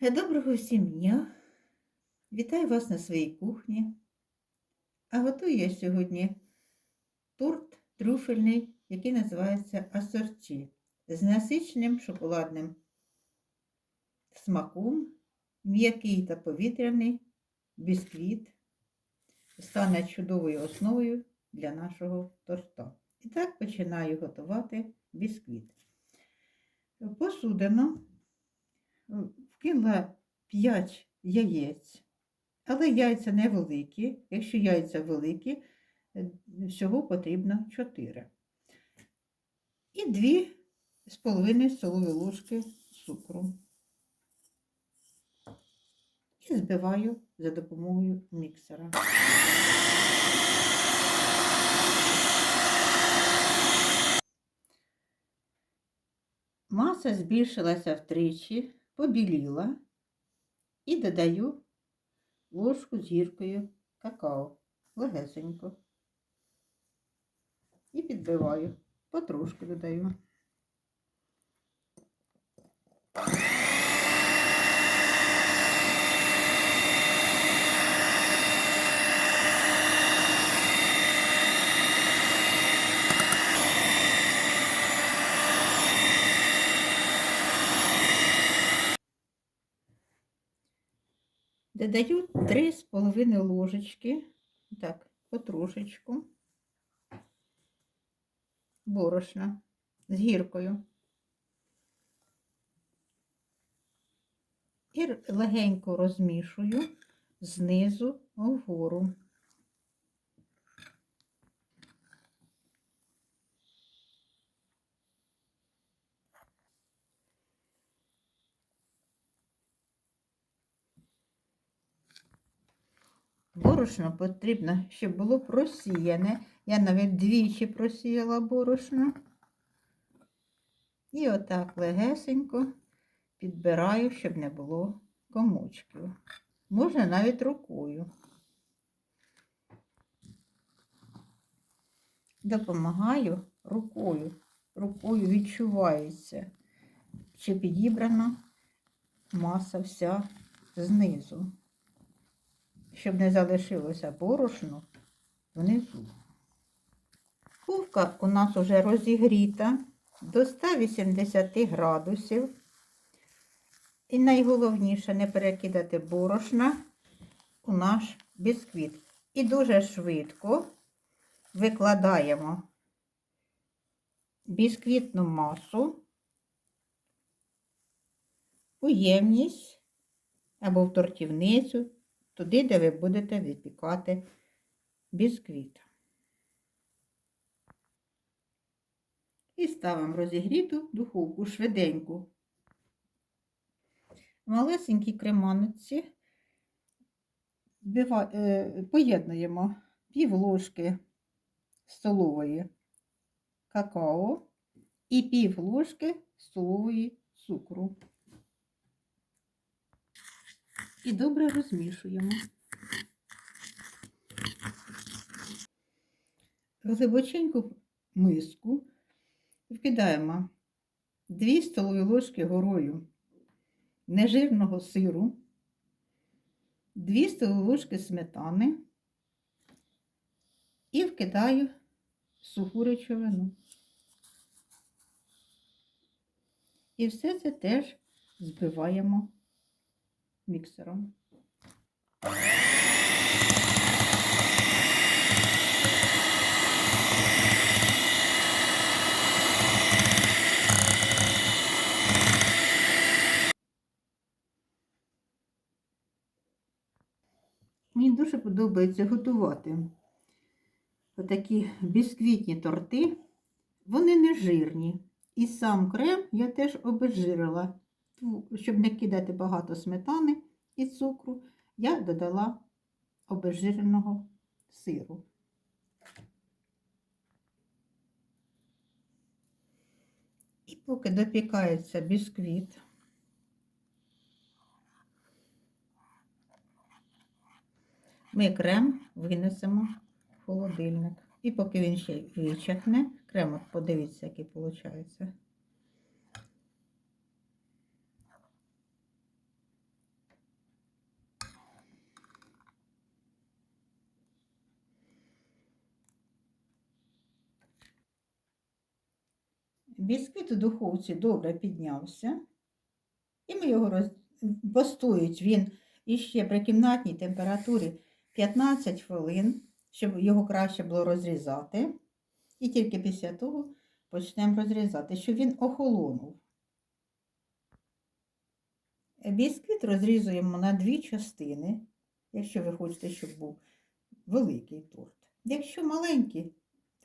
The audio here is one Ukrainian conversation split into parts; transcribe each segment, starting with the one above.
Доброго всім дня! Вітаю вас на своїй кухні. А готую я сьогодні торт трюфельний, який називається асорті, з насиченим шоколадним смаком, м'який та повітряний бісквіт стане чудовою основою для нашого торта. І так починаю готувати бісквіт. Посудину вкинула 5 яєць, але яйця невеликі. Якщо яйця великі, е, всього потрібно 4. І 2 з столові ложки цукру. І збиваю за допомогою міксера. Маса збільшилася втричі, побіліла і додаю ложку з гіркою какао легесенько. І підбиваю, потрошки додаю. Додаю 3,5 ложечки, так, потрошечку, борошна з гіркою. І легенько розмішую знизу вгору. Борошно потрібно, щоб було просіяне. Я навіть двічі просіяла борошно. І отак легесенько підбираю, щоб не було комочків. Можна навіть рукою. Допомагаю рукою. Рукою відчувається, чи підібрана маса вся знизу щоб не залишилося борошно внизу. Ковка у нас вже розігріта до 180 градусів. І найголовніше не перекидати борошна у наш бісквіт. І дуже швидко викладаємо бісквітну масу у ємність або в тортівницю туди, де ви будете випікати бісквіт. І ставимо розігріту духовку швиденьку. Малесенькій креманці е, поєднуємо пів ложки столової какао і пів ложки столової цукру і добре розмішуємо. В глибоченьку миску вкидаємо 2 столові ложки горою нежирного сиру, 2 столові ложки сметани і вкидаю суху речовину. І все це теж збиваємо міксером. Мені дуже подобається готувати отакі бісквітні торти. Вони не жирні. І сам крем я теж обезжирила щоб не кидати багато сметани і цукру, я додала обезжиреного сиру. І поки допікається бісквіт, ми крем винесемо в холодильник. І поки він ще вичахне, крем, подивіться, який виходить. Бісквіт у духовці добре піднявся, і ми його роз... постоїть він іще при кімнатній температурі 15 хвилин, щоб його краще було розрізати. І тільки після того почнемо розрізати, щоб він охолонув. Бісквіт розрізуємо на дві частини, якщо ви хочете, щоб був великий торт. Якщо маленькі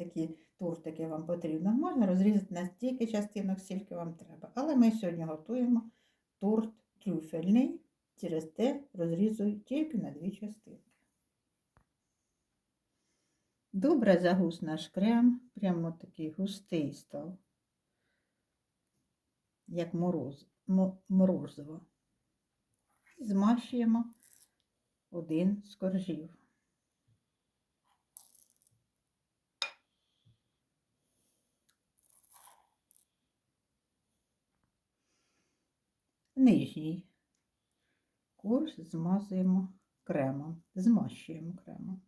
такі тортики вам потрібно, можна розрізати на стільки частинок, скільки вам треба. Але ми сьогодні готуємо торт трюфельний, через те розрізую тільки на дві частинки. Добре загус наш крем, прямо такий густий став, як мороз, морозиво. Змащуємо один з коржів. Нижній корж змазуємо кремом, змащуємо кремом.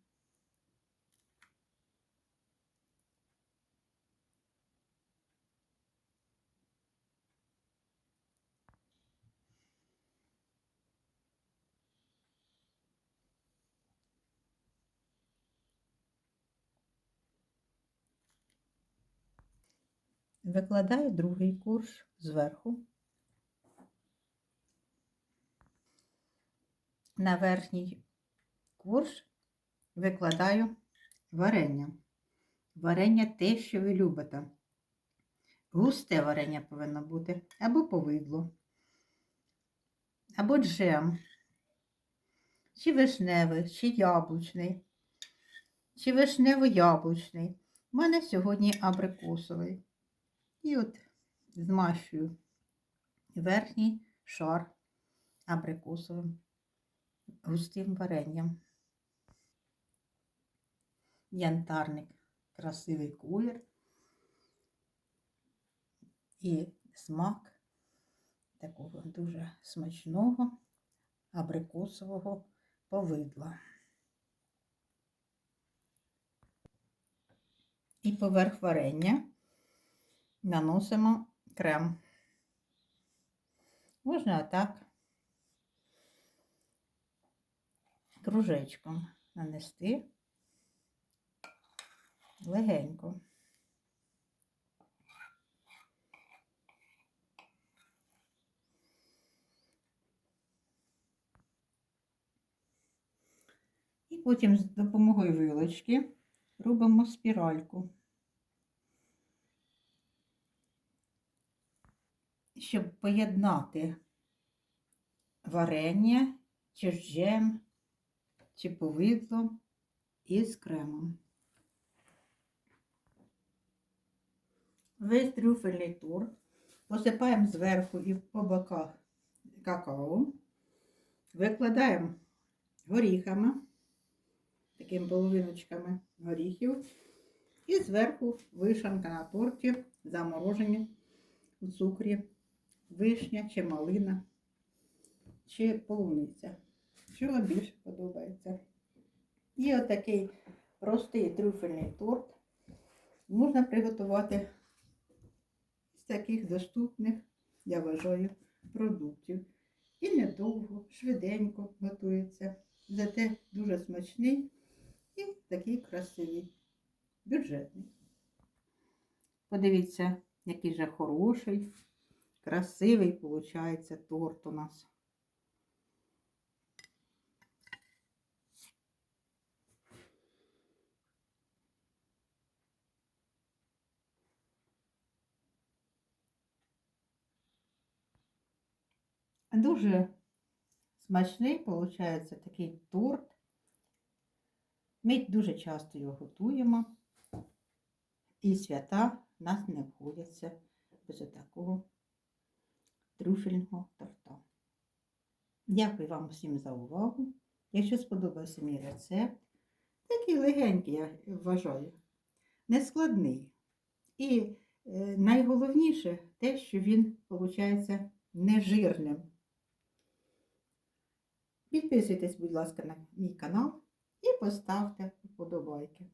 Викладаю другий корж зверху. На верхній корж викладаю варення. Варення те, що ви любите. Густе варення повинно бути, або повидло, або джем, чи вишневий, чи яблучний, чи вишнево-яблучний. У мене сьогодні абрикосовий. І от змащую верхній шар абрикосовим густим варенням. Янтарник красивий колір і смак такого дуже смачного абрикосового повидла. І поверх варення наносимо крем. Можна так кружечком нанести легенько. І потім з допомогою вилочки робимо спіральку. щоб поєднати варення, чи джем, чи повидло із кремом. Весь трюфельний торт посипаємо зверху і по боках какао, викладаємо горіхами, такими половиночками горіхів, і зверху вишанка на торті заморожені у цукрі вишня чи малина, чи полуниця. Що вам більше подобається. І отакий простий трюфельний торт можна приготувати з таких доступних, я вважаю, продуктів. І недовго, швиденько готується. Зате дуже смачний і такий красивий, бюджетний. Подивіться, який же хороший. Красивий виходить торт у нас. Дуже смачний, виходить, такий торт. Ми дуже часто його готуємо, і свята в нас не обходяться без такого трюфельного торта. Дякую вам всім за увагу. Якщо сподобався мій рецепт, такий легенький, я вважаю, нескладний. І е, найголовніше те, що він, виходить, нежирним. Підписуйтесь, будь ласка, на мій канал і поставте вподобайки.